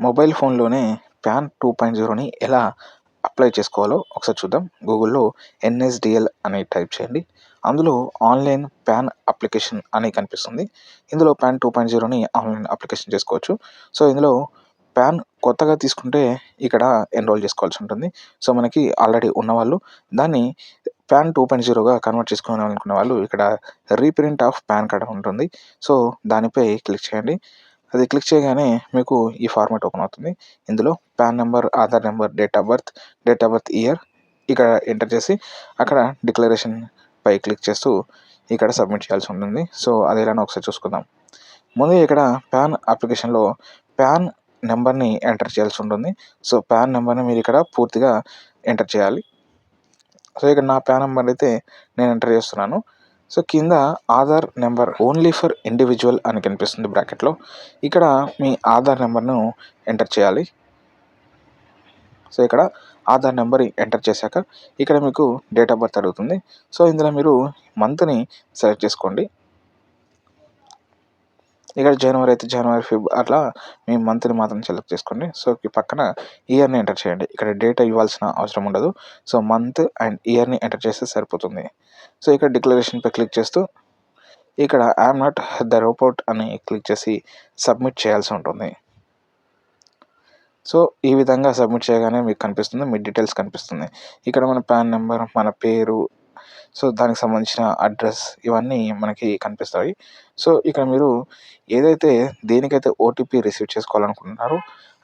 Mobile ఫోన్లోనే pan two point జీరోని ఎలా apply చేసుకోవాలో ఒకసారి చూద్దాం. గూగుల్లో ఎన్ఎస్డిఎల్ అని టైప్ చేయండి. అందులో ఆన్లైన్ ప్యాన్ అప్లికేషన్ అని కనిపిస్తుంది. ఇందులో ప్యాన్ టూ పాయింట్ జీరోని ఆన్లైన్ అప్లికేషన్ చేసుకోవచ్చు. సో ఇందులో ప్యాన్ కొత్తగా తీసుకుంటే ఇక్కడ ఎన్రోల్ చేసుకోవాల్సి ఉంటుంది. సో మనకి ఆల్రెడీ ఉన్నవాళ్ళు దాన్ని ప్యాన్ టూ పాయింట్ జీరోగా కన్వర్ట్ చేసుకోవాలనుకునే వాళ్ళు ఇక్కడ రీప్రింట్ ఆఫ్ ప్యాన్ కార్డ్ ఉంటుంది. సో దానిపై క్లిక్ చేయండి. అది క్లిక్ చేయగానే మీకు ఈ ఫార్మాట్ ఓపెన్ అవుతుంది. ఇందులో PAN number Aadhaar number date of birth date of birth year ఇక్కడ ఎంటర్ చేసి అక్కడ డిక్లరేషన్ పై క్లిక్ చేస్తూ ఇక్కడ సబ్మిట్ చేయాల్సి ఉంటుంది. సో అది ఎలానో ఒకసారి చూసుకుందాం. ముందు ఇక్కడ ప్యాన్ అప్లికేషన్లో ప్యాన్ నెంబర్ని ఎంటర్ చేయాల్సి ఉంటుంది. సో ప్యాన్ నెంబర్ని మీరు ఇక్కడ పూర్తిగా ఎంటర్ చేయాలి. సో ఇక్కడ నా ప్యాన్ నెంబర్ అయితే నేను ఎంటర్ చేస్తున్నాను. సో కింద Aadhaar number only for individual అని కనిపిస్తుంది బ్రాకెట్లో. ఇక్కడ మీ ఆధార్ నెంబర్ను ఎంటర్ చేయాలి. సో ఇక్కడ ఆధార్ నెంబర్ ఎంటర్ చేశాక ఇక్కడ మీకు డేట్ ఆఫ్ బర్త్ అడుగుతుంది. సో ఇందులో మీరు మంత్ని సెలెక్ట్ చేసుకోండి. ఇక్కడ జనవరి అయితే జనవరి ఫిబ్ అట్లా మీ మంత్ని మాత్రం సెలెక్ట్ చేసుకోండి. సో ఈ పక్కన ఇయర్ని ఎంటర్ చేయండి. ఇక్కడ డేటా ఇవ్వాల్సిన అవసరం ఉండదు. సో మంత్ అండ్ ఇయర్ని ఎంటర్ చేస్తే సరిపోతుంది. సో ఇక్కడ డిక్లరేషన్పై క్లిక్ చేస్తూ ఇక్కడ ఐఎమ్ నాట్ ద రోబోట్ అని క్లిక్ చేసి సబ్మిట్ చేయాల్సి ఉంటుంది. సో ఈ విధంగా సబ్మిట్ చేయగానే మీకు కనిపిస్తుంది. మీ డీటెయిల్స్ కనిపిస్తుంది. ఇక్కడ మన పాన్ నెంబర్ మన పేరు సో దానికి సంబంధించిన అడ్రస్ ఇవన్నీ మనకి కనిపిస్తాయి. సో ఇక్కడ మీరు ఏదైతే దేనికైతే ఓటీపీ రిసీవ్ చేసుకోవాలనుకుంటున్నారో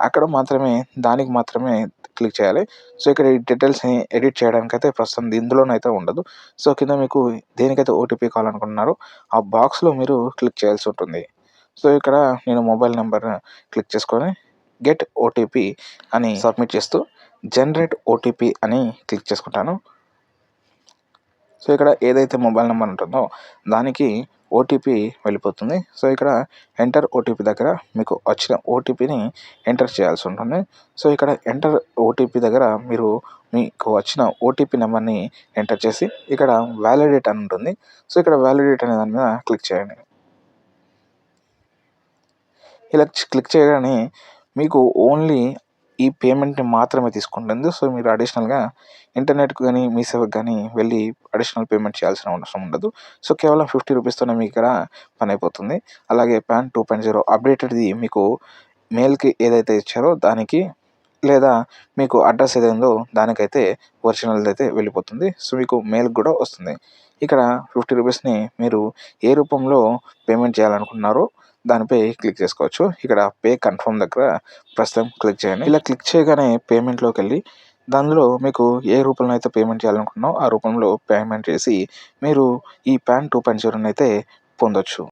అక్కడ మాత్రమే దానికి మాత్రమే క్లిక్ చేయాలి. సో ఇక్కడ ఈ డీటెయిల్స్ని ఎడిట్ చేయడానికి అయితే ప్రస్తుతం ఇందులోనైతే ఉండదు. సో కింద మీకు దేనికైతే ఓటీపీ కావాలనుకుంటున్నారో ఆ బాక్స్లో మీరు క్లిక్ చేయాల్సి ఉంటుంది. సో ఇక్కడ నేను మొబైల్ నెంబర్ క్లిక్ చేసుకొని గెట్ ఓటీపీ అని సబ్మిట్ చేస్తూ జనరేట్ ఓటీపీ అని క్లిక్ చేసుకుంటాను. సో ఇక్కడ ఏదైతే మొబైల్ నెంబర్ ఉంటుందో దానికి ఓటీపీ వెళ్ళిపోతుంది. సో ఇక్కడ ఎంటర్ ఓటీపీ దగ్గర మీకు వచ్చిన ఓటీపీని ఎంటర్ చేయాల్సి ఉంటుంది. సో ఇక్కడ ఎంటర్ ఓటీపీ దగ్గర మీరు మీకు వచ్చిన ఓటీపీ నెంబర్ని ఎంటర్ చేసి ఇక్కడ వ్యాలిడేట్ అని ఉంటుంది. సో ఇక్కడ వ్యాలిడేట్ అనే దాని మీద క్లిక్ చేయండి. ఇలా క్లిక్ చేయగానే మీకు ఓన్లీ ఈ పేమెంట్ని మాత్రమే తీసుకుంటుంది. సో మీరు అడిషనల్గా ఇంటర్నెట్కి కానీ మీ సేవకు కానీ వెళ్ళి అడిషనల్ పేమెంట్ చేయాల్సిన అవసరం ఉండదు. సో కేవలం ఫిఫ్టీ రూపీస్తోనే మీకు ఇక్కడ పని అయిపోతుంది అలాగే ప్యాన్ టూ పాయింట్ జీరో అప్డేటెడ్ది మీకు మెయిల్కి ఏదైతే ఇచ్చారో దానికి లేదా మీకు అడ్రస్ ఏదైందో దానికైతే ఒరిజినల్ అయితే వెళ్ళిపోతుంది. సో మీకు మెయిల్ కూడా వస్తుంది. ఇక్కడ ఫిఫ్టీ రూపీస్ని మీరు ఏ రూపంలో పేమెంట్ చేయాలనుకున్నారో దానిపై క్లిక్ చేసుకోవచ్చు. ఇక్కడ పే కన్ఫర్మ్ దగ్గర ప్రస్తుతం క్లిక్ చేయండి. ఇలా క్లిక్ చేయగానే పేమెంట్లోకి వెళ్ళి దానిలో మీకు ఏ రూపంలో అయితే పేమెంట్ చేయాలనుకుంటున్నామో ఆ రూపంలో పేమెంట్ చేసి మీరు ఈ ప్యాన్ టూ పాయింట్ జీరోని అయితే పొందొచ్చు.